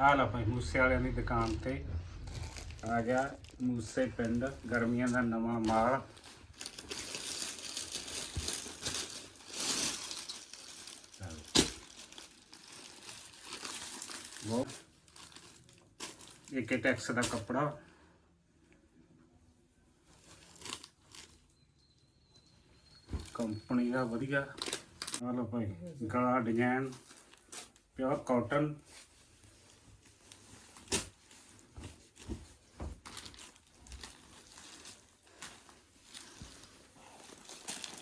ਆ ਲਾ ਭਾਈ, ਮੂਸੇ ਵਾਲਿਆਂ ਦੀ ਦੁਕਾਨ ਤੇ ਆ ਗਿਆ ਮੂਸੇ ਪਿੰਡ, ਗਰਮੀਆਂ ਦਾ ਨਵਾਂ ਮਾਲ। ਉਹ ਇੱਕ ਟੈਕਸ ਦਾ ਕੱਪੜਾ। ਕੰਪਨੀ ਦਾ ਵਧੀਆ। ਆ ਲਓ ਭਾਈ ਗਲਾ ਡਿਜ਼ਾਈਨ ਪਿਓਰ ਕਾਟਨ।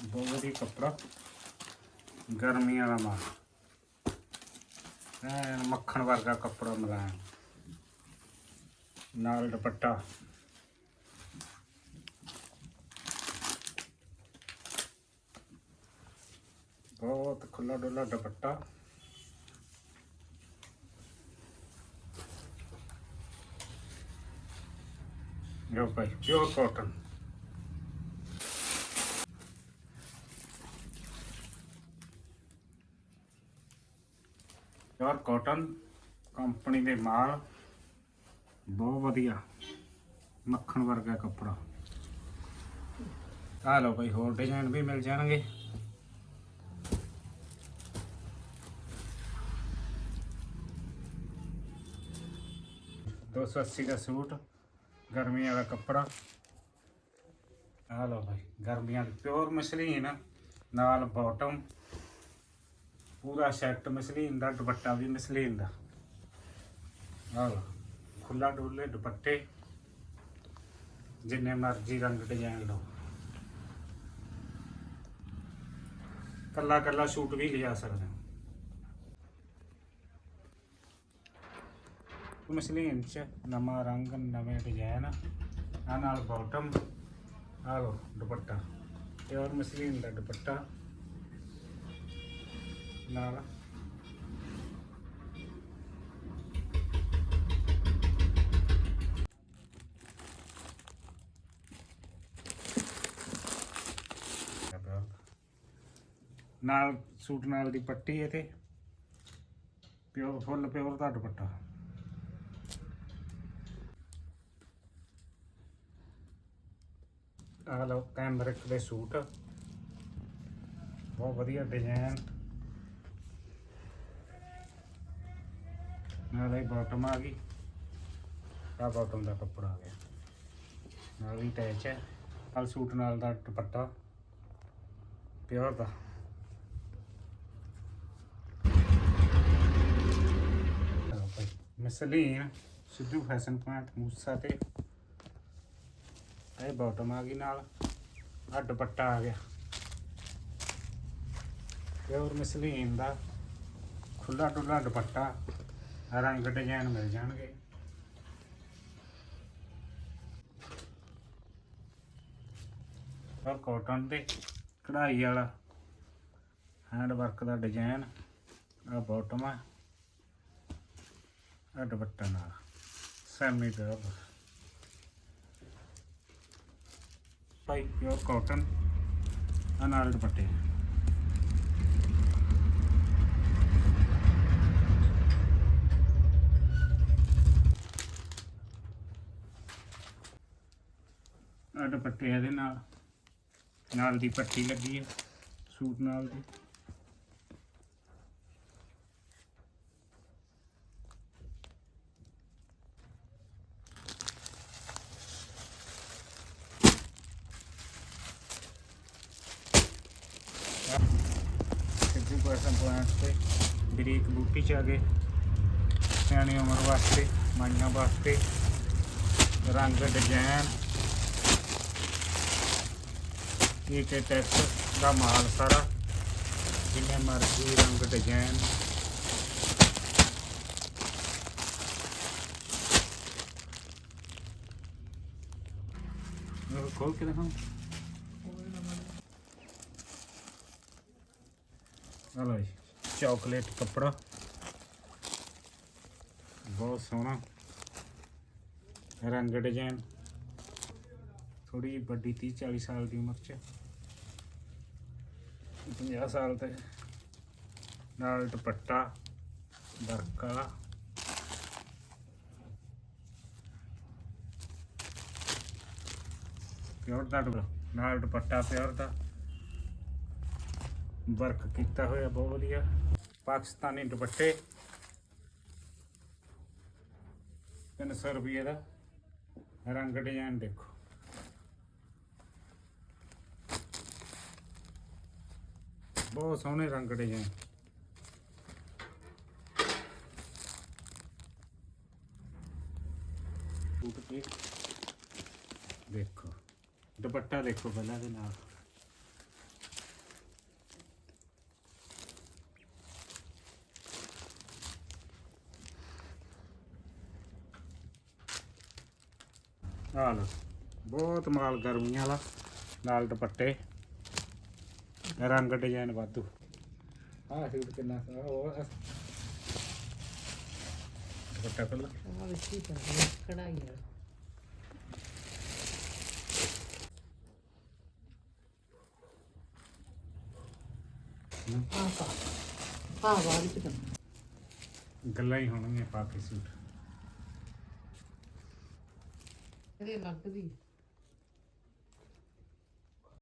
ਬਹੁਤ ਵਧੀਆ ਕੱਪੜਾ। ਗਰਮੀ ਵਾਲਾ ਮਾਲ। ਐਨ ਮੱਖਣ ਵਰਗਾ ਕੱਪੜਾ ਮੁਲਾਇਮ ਨਾਲ ਦੁਪੱਟਾ। ਬਹੁਤ ਖੁੱਲਾ ਡੁੱਲਾ ਦੁਪੱਟਾ। ਜੋ ਭਾਈ pure cotton pure cotton company ਦੇ ਮਾਲ। ਬਹੁਤ ਵਧੀਆ। ਮੱਖਣ ਵਰਗਾ ਕੱਪੜਾ। ਆ ਲਓ ਭਾਈ ਹੋਰ ਡਿਜ਼ਾਈਨ ਵੀ ਮਿਲ ਜਾਣਗੇ। ਦੋ ਸੌ ਅੱਸੀ ਦਾ ਸੂਟ, ਗਰਮੀਆਂ ਦਾ ਕੱਪੜਾ। ਆ ਲਓ ਭਾਈ ਗਰਮੀਆਂ ਦੀ ਪਿਓਰ ਮਸਲੀਨ, ਨਾਲ ਬਾਟਮ ਪੂਰਾ ਸੈੱਟ ਮਸਲੀਨ ਦਾ, ਦੁਪੱਟਾ ਵੀ ਮਸਲੀਨ ਦਾ। ਆ ਲਓ ਖੁੱਲਾ ਡੋਲੇ, ਦੁਪੱਟੇ, ਜਿੰਨੇ ਮਰਜ਼ੀ ਰੰਗ ਡਿਜ਼ਾਈਨ ਲਓ। ਕੱਲਾ ਕੱਲਾ ਸੂਟ ਵੀ ਲਿਆ ਸਕਦੇ ਹੋ। ਮਸਲੀਨ ਚ ਨਵਾਂ ਰੰਗ, ਨਵੇਂ ਡਿਜ਼ਾਈਨ ਆ ਨਾਲ ਬਾਟਮ ਆ ਲੋ ਦੁਪੱਟਾ। ਪਿਓਰ ਮਸਲੀਨ ਦਾ ਦੁਪੱਟਾ। ਨਾਲ। ਨਾਲ ਸੂਟ ਨਾਲ ਦੀ ਪੱਟੀ ਹੈ ਤੇ ਪਿਓਰ, ਫੁੱਲ ਪਿਓਰ ਦਾ ਦੁਪੱਟਾ। ਆ ਲਓ ਕੈਮਰਿਕ ਦੇ ਸੂਟ। ਬਹੁਤ ਵਧੀਆ ਡਿਜ਼ਾਈਨ ਨਾਲੇ ਬਾਟਮ ਆ ਗਈ। ਆ ਬਾਟਮ ਦਾ ਕੱਪੜਾ ਆ ਗਿਆ। ਨਾਲ ਵੀ ਅਟੈਚ ਹੈ ਨਾਲ ਸੂਟ ਨਾਲ ਦਾ ਦੁਪੱਟਾ। ਪਿਓਰ ਦਾ। ਲਓ muslin, Sidhu fashion point Moosa ਤੇ। ਇਹ ਬਾਟਮ ਆ ਗਈ ਨਾਲ। ਆ ਦੁਪੱਟਾ ਆ ਗਿਆ। ਪਿਓਰ ਮਸਲੀਨ ਦਾ। ਖੁੱਲਾ ਡੁੱਲਾ ਦੁਪੱਟਾ। ਰੰਗ ਡਿਜ਼ਾਈਨ ਮਿਲ ਜਾਣਗੇ। ਔਰ ਕਾਟਨ ਦੇ ਕਢਾਈ ਵਾਲਾ ਹੈਂਡ ਵਰਕ ਦਾ ਡਿਜ਼ਾਈਨ ਆ ਬਾਟਮ ਆ। ਆ ਦੁਪੱਟਾ ਨਾਲ ਸੈਮੀ ਦਾ ਭਾਈ ਪਿਓਰ ਕਾਟਨ ਆ ਨਾਲ ਦੁਪੱਟੇ। ਆ ਦੁਪੱਟੇ ਇਹਦੇ ਨਾਲ। ਨਾਲ ਦੀ ਪੱਟੀ ਲੱਗੀ ਹੈ ਸੂਟ ਨਾਲ ਦੀ। ਸਿੱਧੂ ਪਰਸਨ ਪੁਆਇੰਟ ਤੇ, ਬਰੀਕ ਬੂਟੀ ਚ ਆ ਗਏ। ਸਿਆਣੀ ਉਮਰ ਵਾਸਤੇ, ਮਾਈਆਂ ਵਾਸਤੇ। ਰੰਗ ਡਿਜ਼ਾਈਨ ਇਹ ਟੈਕਸ ਦਾ ਮਾਲ ਸਾਰਾ, ਜਿੰਨੇ ਮਰਜ਼ੀ ਰੰਗ ਡਿਜ਼ਾਈਨ ਖੋਲ ਕੇ ਦਿਖਾਓ। ਹਲੋ ਜੀ ਚਾਕਲੇਟ ਕੱਪੜਾ। ਬਹੁਤ ਸੋਹਣਾ। ਰੰਗ ਡਿਜ਼ਾਈਨ ਥੋੜੀ ਜਿਹੀ ਵੱਡੀ 30 40 ਸਾਲ ਦੀ ਉਮਰ 'ਚ। 50 ਸਾਲ ਤੱਕ ਨਾਲ ਦੁਪੱਟਾ ਵਰਕਾ ਪਿਓਰ ਦਾ ਨਾਲ ਦੁਪੱਟਾ ਪਿਓਰ ਦਾ। ਵਰਕ ਕੀਤਾ ਹੋਇਆ ਬਹੁਤ ਵਧੀਆ। ਪਾਕਿਸਤਾਨੀ ਦੁਪੱਟੇ। 300 ਰੁਪਏ ਦਾ। ਰੰਗ ਡਿਜ਼ਾਈਨ ਦੇਖੋ। ਬਹੁਤ ਸੋਹਣੇ ਰੰਗ ਡਿਜ਼ਾਈਨ ਸੂਟ ਤੇ। ਦੇਖੋ। ਦੁਪੱਟਾ ਦੇਖੋ ਪਹਿਲਾਂ ਦੇ ਨਾਲ। ਆ ਲਓ ਬਹੁਤ ਮਾਲ ਗਰਮੀਆਂ ਵਾਲਾ ਨਾਲ ਦੁਪੱਟੇ। ਰੰਗ ਡਿਜ਼ਾਈਨ ਵਾਧੂ। ਆਹ ਸੂਟ ਕਿੰਨਾ ਸੋਹਣਾ ਆਹ ਦੁਪੱਟਾ ਪਹਿਲਾਂ ਆ ਵਿੱਚੀ ਚੱਲਦੀ ਕਢਾਈ ਵਾਲਾ ਪਾ ਚ ਗੱਲਾਂ ਹੀ ਹੋਣਗੀਆਂ ਪਾ ਕੇ ਸੂਟ। ਇਹਦੇ ਲੱਗਦੀ